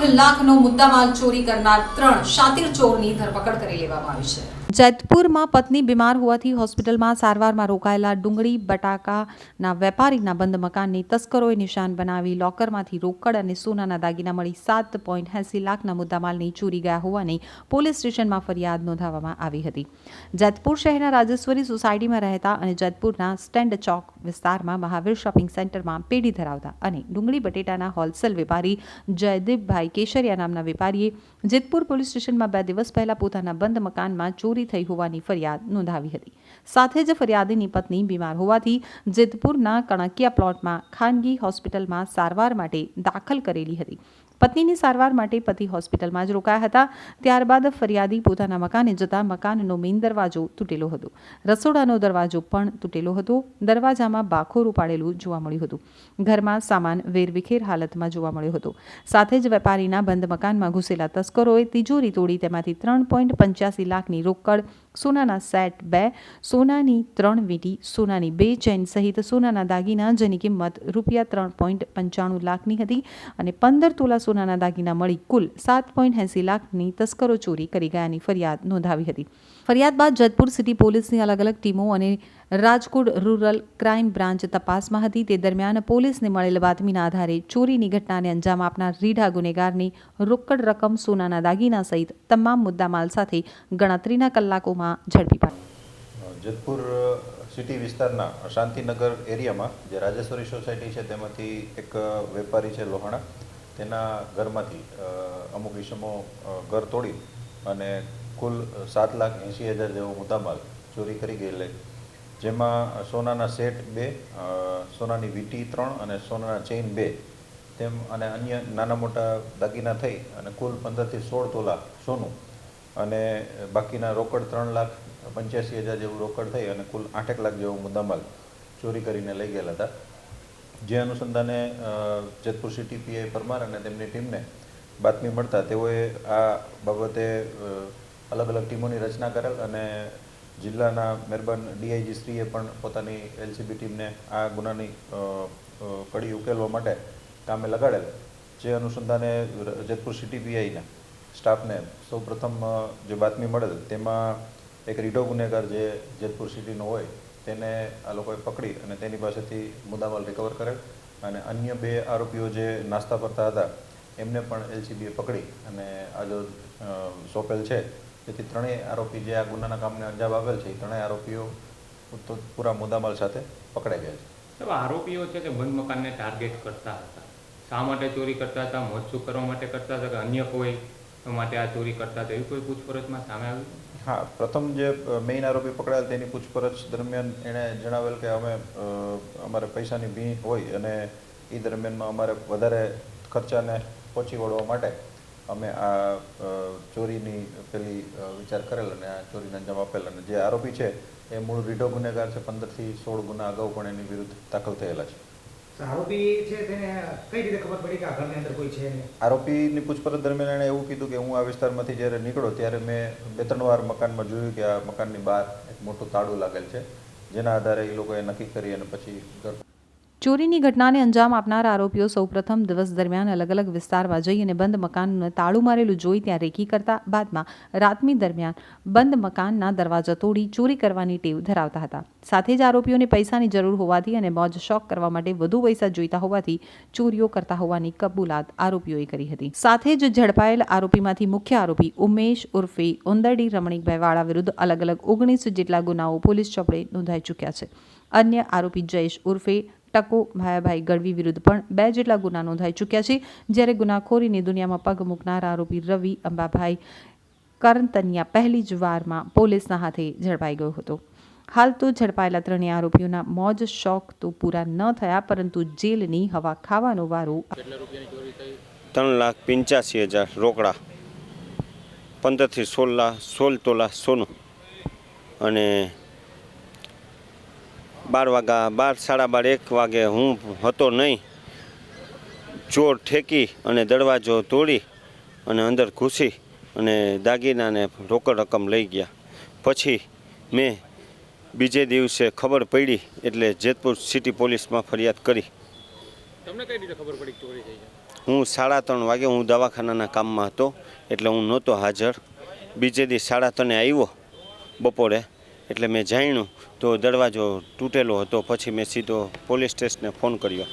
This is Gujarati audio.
આઠ લાખનો મુદ્દામાલ ચોરી કરનાર ત્રણ શાતિર ચોરની ધરપકડ કરી લેવામાં આવી છે. જેતપુરમાં પત્ની બીમાર હોવાથી હોસ્પિટલમાં સારવારમાં રોકાયેલા ડુંગળી, બટાકાના વેપારીના બંધ મકાનની તસ્કરોએ નિશાન બનાવી લોકરમાંથી રોકડ અને સોનાના દાગીના મળી સાત પોઈન્ટ એંસી લાખના મુદ્દામાલની ચોરી ગયા હોવાની પોલીસ સ્ટેશનમાં ફરિયાદ નોંધાવવામાં આવી હતી. જેતપુર શહેરના રાજેશ્વરી સોસાયટીમાં રહેતા અને જેતપુરના સ્ટેન્ડ ચોક વિસ્તારમાં મહાવીર શોપિંગ સેન્ટરમાં પેઢી ધરાવતા અને ડુંગળી બટેટાના હોલસેલ વેપારી જયદીપભાઈ કેશરિયા નામના વેપારીએ જેતપુર પોલીસ સ્ટેશનમાં બે દિવસ પહેલા પોતાના બંધ મકાનમાં ચોરી થઈ હોવાની ફરિયાદ નોંધાવી હતી. સાથે જ ફરિયાદીની પત્ની બીમાર હોવાથી જેતપુરના કણકિયા પ્લોટમાં ખાનગી હોસ્પિટલમાં સારવાર માટે દાખલ કરેલી હતી. પત્નીની સારવાર માટે પતિ હોસ્પિટલમાં જ રોકાયા હતા. ત્યારબાદ ફરિયાદી પોતાના મકાને જતા મકાનનો મેઇન દરવાજો તૂટેલો હતો. રસોડાનો દરવાજો પણ તૂટેલો હતો. દરવાજામાં બાખોર ઉપાડેલું જોવા મળ્યું હતું. ઘરમાં સામાન વેરવિખેર હાલતમાં જોવા મળ્યો હતો. સાથે જ વેપારીના બંધ મકાનમાં ઘૂસેલા તસ્કરોએ તિજોરી તોડી તેમાંથી ત્રણ પોઈન્ટ પંચ્યાસી લાખની રોકડ, સોનાના સેટ બે, સોનાની ત્રણ વીંટી, સોનાની બે ચેન સહિત સોનાના દાગીના જેની કિંમત રૂપિયા ત્રણ પોઈન્ટ પંચાણું લાખની હતી અને પંદર તોલા સોનાના દાગીના મળી કુલ સાત પોઈન્ટ એંસી લાખની તસ્કરો ચોરી કરી ગયાની ફરિયાદ નોંધાવી હતી. ફરિયાદ બાદ જતપુર સિટી પોલીસની અલગ અલગ ટીમો અને રાજકોટ રૂરલ ક્રાઇમ બ્રાન્ચ તપાસમાં હતી. તે દરમિયાન પોલીસને મળેલ બાતમીના આધારે ચોરીની ઘટનાને અંજામ આપનાર રીઢા ગુનેગારની રોકડ રકમ સોનાના દાગીના સહિત તમામ મુદ્દામાલ સાથે ગણતરીના કલાકોમાં ઝડપી પાડી. જતપુર સિટી વિસ્તારના શાંતિનગર એરિયામાં જે રાજેશ્વરી સોસાયટી છે તેમાંથી એક વેપારી છે લોહાણા. તેના ઘરમાંથી અમુક ઇસમો ઘર તોડી અને કુલ સાત લાખ એંસી હજાર જેવો મુદ્દામાલ ચોરી કરી ગયેલ. જેમાં સોનાના સેટ બે સોનાની વીંટી ત્રણ અને સોનાના ચેઇન બે. તેમ અને અન્ય નાના મોટા દાગીના થઈ અને કુલ પંદરથી સોળ તોલા સોનું અને બાકીના રોકડ ત્રણ લાખ પંચ્યાસી હજાર જેવું રોકડ થઈ અને કુલ આઠેક લાખ જેવો મુદ્દામાલ ચોરી કરીને લઈ ગયેલા હતા. જે અનુસંધાને જેતપુર સિટી પીઆઈ પરમાર અને તેમની ટીમને બાતમી મળતા તેઓએ આ બાબતે અલગ અલગ ટીમોની રચના કરેલ અને જિલ્લાના મહેરબાન ડીઆઈજી શ્રીએ પણ પોતાની એલસીબી ટીમને આ ગુનાની કડી ઉકેલવા માટે કામે લગાડેલ. જે અનુસંધાને, જેતપુર સિટી પીઆઈના સ્ટાફને સૌ પ્રથમ જે બાતમી મળેલ, તેમાં એક રીઢો ગુનેગાર જે જેતપુર સિટીનો હોય તેને આ લોકોએ પકડી અને તેની પાસેથી મુદ્દામાલ રિકવર કરેલ અને અન્ય બે આરોપીઓ જે નાસ્તા કરતા હતા, એમને પણ એલસીબીએ પકડી અને આ જો સોંપેલ છે. તેથી ત્રણેય આરોપી જે આ ગુનાના કામને અંજામ આપેલ છે, એ ત્રણેય આરોપીઓ પૂરા મુદ્દામાલ સાથે પકડાઈ ગયા છે. આરોપીઓ છે કે બંધ મકાનને ટાર્ગેટ કરતા હતા. શા માટે ચોરી કરતા હતા મોજસૂક કરવા માટે કરતા હતા કે અન્ય કોઈ માટે આ ચોરી કરતા તેવી કોઈ પૂછપરછમાં સામે આવ્યું હા, પ્રથમ જે મેઇન આરોપી પકડાયેલ તેની પૂછપરછ દરમિયાન એણે જણાવેલ કે અમે અમારે પૈસાની ભીં હોય અને એ દરમિયાનમાં અમારે વધારે ખર્ચાને પહોંચી વળવા માટે અમે આ ચોરીની પેલી વિચાર કરેલ અને આ ચોરીને અંજામ આપેલ. અને જે આરોપી છે, એ મૂળ રીઢો ગુનેગાર છે, પંદરથી સોળ ગુના અગાઉ પણ એની વિરુદ્ધ દાખલ થયેલા છે. આરોપી છે આરોપીની પૂછપરછ દરમિયાન એણે એવું કીધું કે હું આ વિસ્તારમાંથી જ્યારે નીકળ્યો ત્યારે મેં બે ત્રણ વાર મકાનમાં જોયું કે આ મકાનની બહાર એક મોટું તાળું લાગેલ છે. જેના આધારે એ લોકોએ નક્કી કરી અને પછી ઘર ચોરીની ઘટનાને અંજામ આપનાર આરોપીઓ સૌપ્રથમ દિવસ દરમિયાન અલગ અલગ વિસ્તારમાં જઈ અને બંધ મકાનને તાળું મારેલું જોઈ ત્યાં રેકી કરતા બાદમાં રાતમી દરમિયાન બંધ મકાનના દરવાજા તોડી ચોરી કરવાની ટેવ ધરાવતા હતા. સાથે જ આરોપીઓને પૈસાની જરૂર હોવાથી અને મોજ શોખ કરવા માટે વધુ પૈસા જોઈતા હોવાથી ચોરીઓ કરતા હોવાની કબૂલાત આરોપીઓએ કરી હતી. સાથે જ ઝડપાયેલ આરોપીમાંથી મુખ્ય આરોપી ઉમેશ ઉર્ફે ઉંદરડી રમણીકભાઈ વાળા વિરુદ્ધ અલગ અલગ ઓગણીસ જેટલા ગુનાઓ પોલીસ ચોપડે નોંધાઈ ચૂક્યા છે. અન્ય આરોપી જયેશ ઉર્ફે ટકો ભાયાભાઈ ગઢવી વિરુદ્ધ પણ બે જેટલા ગુના નોંધાઈ ચૂક્યા છે. જ્યારે ગુનાખોરીની દુનિયામાં પગ મૂકનાર આરોપી રવિ અંબાભાઈ કરંતનિયા પહેલી જ વારમાં પોલીસના હાથે ઝડપાઈ ગયો હતો. હાલ તો ઝડપાયેલા ત્રણેય આરોપીઓના મોજ શોખ તો પૂરા ન થયા પરંતુ જેલની હવા ખાવાનો વારો ત્રણ લાખ પંચ્યાસી હજાર રોકડા પંદરથી સોળ લાખ સોળ તોલા સોનું અને બાર વાગ્યા બાર સાડા બાર એક વાગે હું હતો નહીં. ચોર ઠેકી અને દરવાજો તોડી અને અંદર ઘૂસી અને દાગીનાને રોકડ રકમ લઈ ગયા. પછી મેં બીજે દિવસે ખબર પડી એટલે જેતપુર સિટી પોલીસમાં ફરિયાદ કરી. તમને કઈ રીતે ખબર પડી ચોરી થઈ હું સાડા ત્રણ વાગે હું દવાખાનાના કામમાં હતો એટલે હું નહોતો હાજર. બીજે દી સાડા ત્રણે આવ્યો બપોરે. એટલે મેં જાણ્યું તો દરવાજો તૂટેલો હતો. પછી મેં સીધો પોલીસ સ્ટેશને ફોન કર્યો.